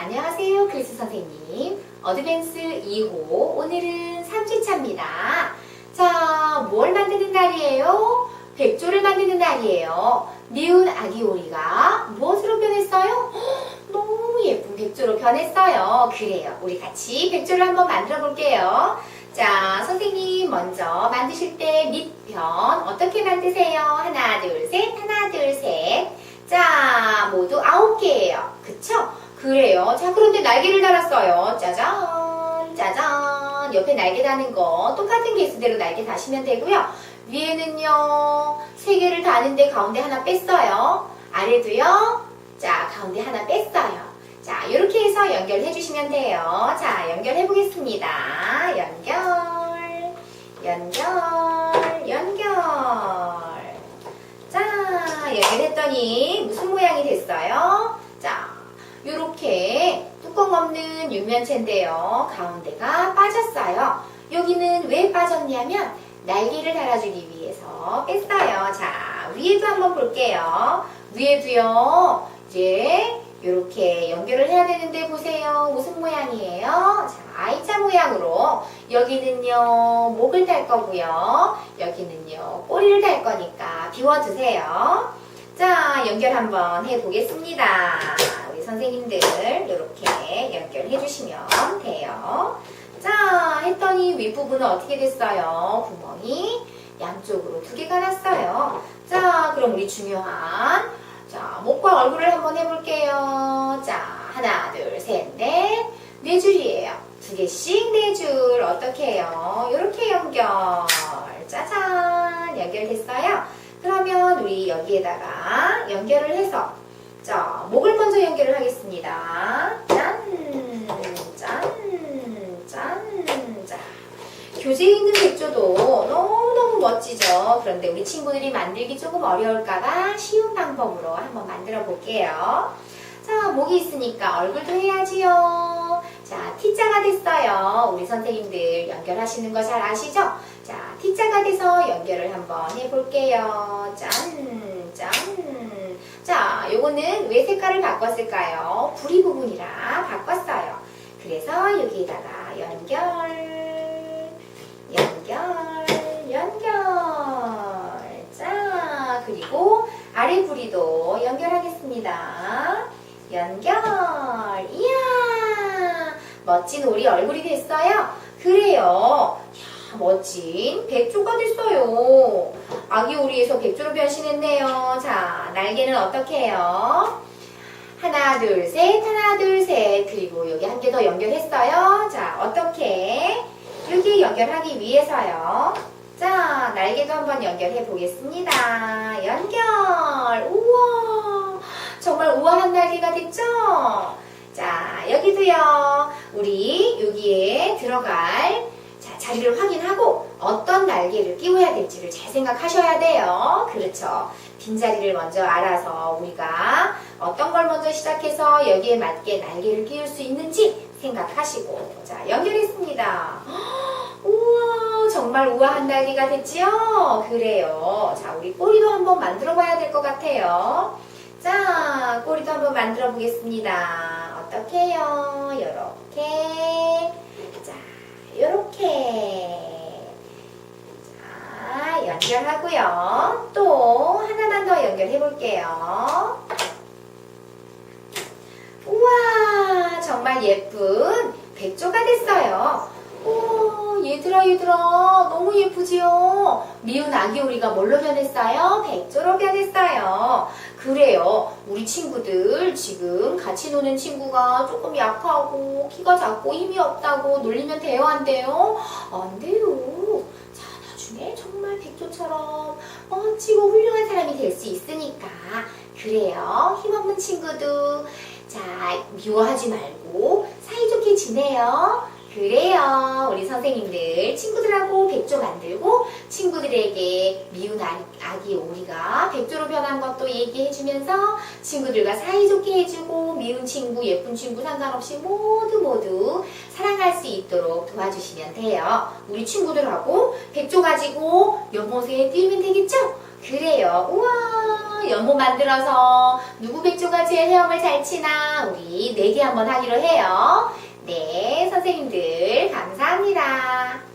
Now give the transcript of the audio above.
안녕하세요, 글스 선생님. 어드밴스 2호, 오늘은 3주차입니다. 자, 뭘 만드는 날이에요? 백조를 만드는 날이에요. 미운 아기 오리가 무엇으로 변했어요? 헉, 너무 예쁜 백조로 변했어요. 그래요. 우리 같이 백조를 한번 만들어 볼게요. 자, 선생님 먼저 만드실 때 밑편 어떻게 만드세요? 하나, 둘, 셋, 하나, 둘, 셋. 자, 모두 아홉 개예요. 그래요. 자, 그런데 날개를 달았어요. 짜잔, 짜잔. 옆에 날개 다는 거 똑같은 개수대로 날개 다시면 되고요. 위에는요, 세 개를 다는데 가운데 하나 뺐어요. 아래도요, 자, 가운데 하나 뺐어요. 자, 이렇게 해서 연결해 주시면 돼요. 자, 연결해 보겠습니다. 연결, 연결, 연결. 자, 연결했더니 무슨 요렇게 뚜껑 없는 육면체인데요. 가운데가 빠졌어요. 여기는 왜 빠졌냐면 날개를 달아주기 위해서 뺐어요. 자, 위에도 한번 볼게요. 위에도요, 이제 이렇게 연결을 해야 되는데 보세요. 무슨 모양이에요? 자, I자 모양으로 여기는요, 목을 달 거고요. 여기는요, 꼬리를 달 거니까 비워두세요. 자, 연결 한번 해보겠습니다. 선생님들 이렇게 연결해 주시면 돼요. 자, 했더니 윗부분은 어떻게 됐어요? 구멍이 양쪽으로 두 개가 났어요. 자, 그럼 우리 중요한 자, 목과 얼굴을 한번 해볼게요. 자, 하나, 둘, 셋, 넷. 네 줄이에요. 두 개씩 네 줄. 어떻게 해요? 이렇게 연결. 짜잔. 연결됐어요? 그러면 우리 여기에다가 연결을 해서 자, 목을 먼저 연결을 하겠습니다. 짠, 짠, 짠, 자. 교재에 있는 백조도 너무너무 멋지죠? 그런데 우리 친구들이 만들기 조금 어려울까봐 쉬운 방법으로 한번 만들어 볼게요. 자, 목이 있으니까 얼굴도 해야지요. 자, T자가 됐어요. 우리 선생님들 연결하시는 거 잘 아시죠? 자, T자가 돼서 연결을 한번 해볼게요. 짠, 짠. 자, 요거는 왜 색깔을 바꿨을까요? 부리 부분이라 바꿨어요. 그래서 여기에다가 연결, 연결, 연결. 자, 그리고 아래 부리도 연결하겠습니다. 연결. 이야, 멋진 우리 얼굴이 됐어요. 그래요. 야, 멋진 백조가 됐어요. 아기 오리에서 백조로 변신했네요. 자, 날개는 어떻게 해요? 하나, 둘, 셋, 하나, 둘, 셋. 그리고 여기 한 개 더 연결했어요. 자, 어떻게? 여기 연결하기 위해서요. 자, 날개도 한번 연결해 보겠습니다. 연결. 우와. 정말 우아한 날개가 됐죠? 자, 여기도요. 우리 여기에 들어갈 자, 자리를 확인하고 어떤 날개를 끼워야 될지를 잘 생각하셔야 돼요. 그렇죠. 빈자리를 먼저 알아서 우리가 어떤 걸 먼저 시작해서 여기에 맞게 날개를 끼울 수 있는지 생각하시고 자, 연결했습니다. 우와, 정말 우아한 날개가 됐지요? 그래요. 자, 우리 꼬리도 한번 만들어 봐야 될 것 같아요. 자, 꼬리도 한번 만들어 보겠습니다. 어떻게 해요? 요렇게. 자, 요렇게. 자, 연결하고요. 또 하나만 더 연결해 볼게요. 우와, 정말 예쁜 백조가 됐어요. 오, 얘들아, 얘들아, 너무 예쁘지요? 미운 아기 오리가 뭘로 변했어요? 백조로 변했어요. 그래요. 우리 친구들 지금 같이 노는 친구가 조금 약하고 키가 작고 힘이 없다고 놀리면 돼요, 안 돼요? 안 돼요. 자, 나중에 정말 백조처럼 멋지고 훌륭한 사람이 될 수 있으니까. 그래요. 힘없는 친구도 자, 미워하지 말고 사이좋게 지내요. 그래요. 우리 선생님들 친구들하고 백조 만들고 친구들에게 미운 아, 아기 오리가 백조로 변한 것도 얘기해주면서 친구들과 사이좋게 해주고 미운 친구, 예쁜 친구 상관없이 모두 모두 사랑할 수 있도록 도와주시면 돼요. 우리 친구들하고 백조 가지고 연못에 뛰면 되겠죠? 그래요. 우와 연못 만들어서 누구 백조가 제일 헤엄을 잘 치나 우리 네 내기 한번 하기로 해요. 네, 선생님들 감사합니다.